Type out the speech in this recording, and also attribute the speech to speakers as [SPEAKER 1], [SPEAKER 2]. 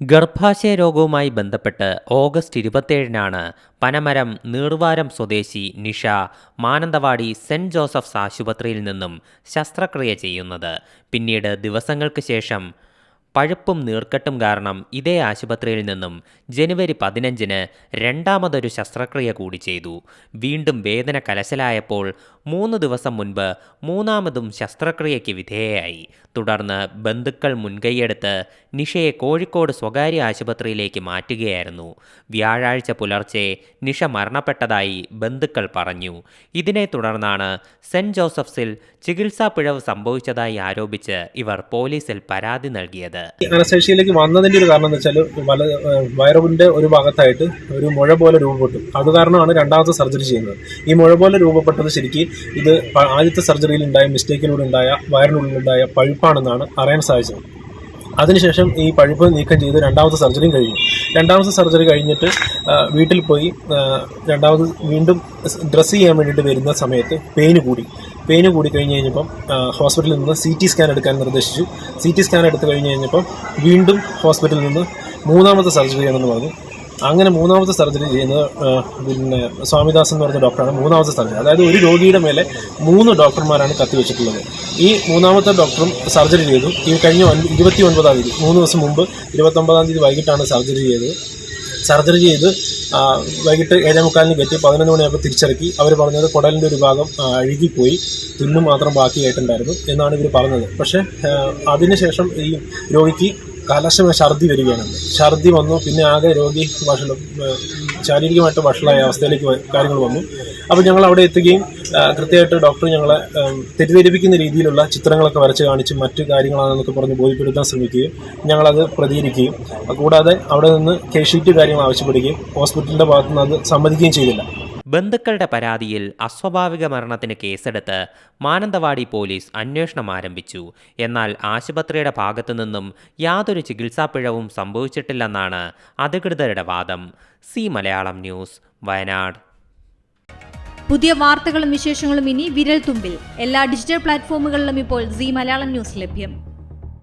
[SPEAKER 1] ഗർഭാശയ രോഗവുമായി ബന്ധപ്പെട്ട് ഓഗസ്റ്റ് ഇരുപത്തേഴിനാണ് പനമരം നീർവാരം സ്വദേശി നിഷ മാനന്തവാടി സെന്റ് ജോസഫ്സ് ആശുപത്രിയിൽ നിന്നും ശസ്ത്രക്രിയ ചെയ്യുന്നത്. പിന്നീട് ദിവസങ്ങൾക്ക് ശേഷം പഴുപ്പും നീർക്കെട്ടും കാരണം ഇതേ ആശുപത്രിയിൽ നിന്നും ജനുവരി പതിനഞ്ചിന് രണ്ടാമതൊരു ശസ്ത്രക്രിയ കൂടി ചെയ്തു. വീണ്ടും വേദന കലശലായപ്പോൾ മൂന്ന് ദിവസം മുൻപ് മൂന്നാമതും ശസ്ത്രക്രിയയ്ക്ക് വിധേയയായി. തുടർന്ന് ബന്ധുക്കൾ മുൻകൈയെടുത്ത് നിഷയെ കോഴിക്കോട് സ്വകാര്യ ആശുപത്രിയിലേക്ക് മാറ്റുകയായിരുന്നു. വ്യാഴാഴ്ച പുലർച്ചെ നിഷ മരണപ്പെട്ടതായി ബന്ധുക്കൾ പറഞ്ഞു. ഇതിനെ തുടർന്നാണ് സെന്റ് ജോസഫ്സിൽ ചികിത്സാ പിഴവ് സംഭവിച്ചതായി ആരോപിച്ച് ഇവർ പോലീസിൽ പരാതി നൽകിയത്.
[SPEAKER 2] അനസ്തേഷ്യയിലേക്ക് വന്നതിന്റെ ഒരു കാരണം എന്ന് വെച്ചാൽ വല വയറിന്റെ ഒരു ഭാഗത്തായിട്ട് ഒരു മുഴ പോലെ രൂപപ്പെട്ടു. അത് കാരണമാണ് രണ്ടാമത്തെ സർജറി ചെയ്യുന്നത്. ഈ മുഴ പോലെ രൂപപ്പെട്ടത് ശരിക്കും ഇത് ആദ്യത്തെ സർജറിയിൽ ഉണ്ടായ മിസ്റ്റേക്കിലൂടെ ഉണ്ടായ വയറിനുള്ളിലുണ്ടായ പഴുപ്പാണെന്നാണ് അറിയാൻ സാധിച്ചത്. അതിനുശേഷം ഈ പഴുപ്പ് നീക്കം ചെയ്ത് രണ്ടാമത്തെ സർജറിയും കഴിഞ്ഞു. രണ്ടാമത്തെ സർജറി കഴിഞ്ഞിട്ട് വീട്ടിൽ പോയി രണ്ടാമത് വീണ്ടും ഡ്രസ്സ് ചെയ്യാൻ വേണ്ടിയിട്ട് വരുന്ന സമയത്ത് പെയിന് കൂടി. പെയിന് കൂടി കഴിഞ്ഞ് കഴിഞ്ഞപ്പം ഹോസ്പിറ്റലിൽ നിന്ന് സി ടി സ്കാൻ എടുക്കാൻ നിർദ്ദേശിച്ചു. സി ടി സ്കാൻ എടുത്ത് കഴിഞ്ഞ് കഴിഞ്ഞപ്പം വീണ്ടും ഹോസ്പിറ്റലിൽ നിന്ന് മൂന്നാമത്തെ സർജറി ആണെന്ന് പറഞ്ഞു. അങ്ങനെ മൂന്നാമത്തെ സർജറി ചെയ്യുന്നത് പിന്നെ സ്വാമിദാസ് എന്ന് പറഞ്ഞ ഡോക്ടറാണ് മൂന്നാമത്തെ സർജറി അതായത് ഒരു രോഗിയുടെ മേലെ മൂന്ന് ഡോക്ടർമാരാണ് കത്തിവെച്ചിട്ടുള്ളത്. ഈ മൂന്നാമത്തെ ഡോക്ടറും സർജറി ചെയ്തു. ഈ കഴിഞ്ഞ ഇരുപത്തി ഒൻപതാം തീയതി മൂന്ന് ദിവസം മുമ്പ് ഇരുപത്തൊമ്പതാം തീയതി വൈകിട്ടാണ് സർജറി ചെയ്തത്. സർജറി ചെയ്ത് വൈകിട്ട് ഏഴേ മുക്കാലിന് കയറ്റി പതിനൊന്ന് മണിയാകുമ്പോൾ തിരിച്ചിറക്കി. അവർ പറഞ്ഞത് കുടലിന്റെ ഒരു ഭാഗം അഴുകിപ്പോയി. തുന്നു മാത്രം ബാക്കിയായിട്ടുണ്ടായിരുന്നു എന്നാണ് ഇവർ പറഞ്ഞത്. പക്ഷേ അതിനുശേഷം ഈ രോഗിക്ക് കലശം ഛർദി വരികയാണ്. ഛർദി വന്നു. പിന്നെ ആകെ രോഗി ഭക്ഷണം ശാരീരികമായിട്ട് വഷളായ അവസ്ഥയിലേക്ക് കാര്യങ്ങൾ വന്നു. അപ്പോൾ ഞങ്ങൾ അവിടെ എത്തുകയും കൃത്യമായിട്ട് ഡോക്ടർ ഞങ്ങളെ തെറ്റിദ്ധരിപ്പിക്കുന്ന രീതിയിലുള്ള ചിത്രങ്ങളൊക്കെ വരച്ച് കാണിച്ച് മറ്റു കാര്യങ്ങളാണെന്നൊക്കെ പറഞ്ഞ് ബോധ്യപ്പെടുത്താൻ ശ്രമിക്കുകയും ഞങ്ങളത് പ്രതികരിക്കുകയും കൂടാതെ അവിടെ നിന്ന് കേഷീറ്റ് ഷീറ്റ് കാര്യങ്ങൾ ആവശ്യപ്പെടുകയും ഹോസ്പിറ്റലിന്റെ ഭാഗത്തുനിന്ന് അത് സമ്മതിക്കുകയും ചെയ്തില്ല.
[SPEAKER 1] ബന്ധുക്കളുടെ പരാതിയിൽ അസ്വാഭാവിക മരണത്തിന് കേസെടുത്ത് മാനന്തവാടി പോലീസ് അന്വേഷണം ആരംഭിച്ചു. എന്നാൽ ആശുപത്രിയുടെ ഭാഗത്തു നിന്നും യാതൊരു ചികിത്സാ പിഴവും സംഭവിച്ചിട്ടില്ലെന്നാണ് അധികൃതരുടെ വാദം. C Malayalam news Wayanad.
[SPEAKER 3] പുതിയ വാർത്തകളും വിശേഷങ്ങളും ഇനി വിരൽ തുമ്പിൽ എല്ലാ ഡിജിറ്റൽ പ്ലാറ്റ്ഫോമുകളിലും ഇപ്പോൾ സി മലയാളം ന്യൂസ് ലഭ്യം.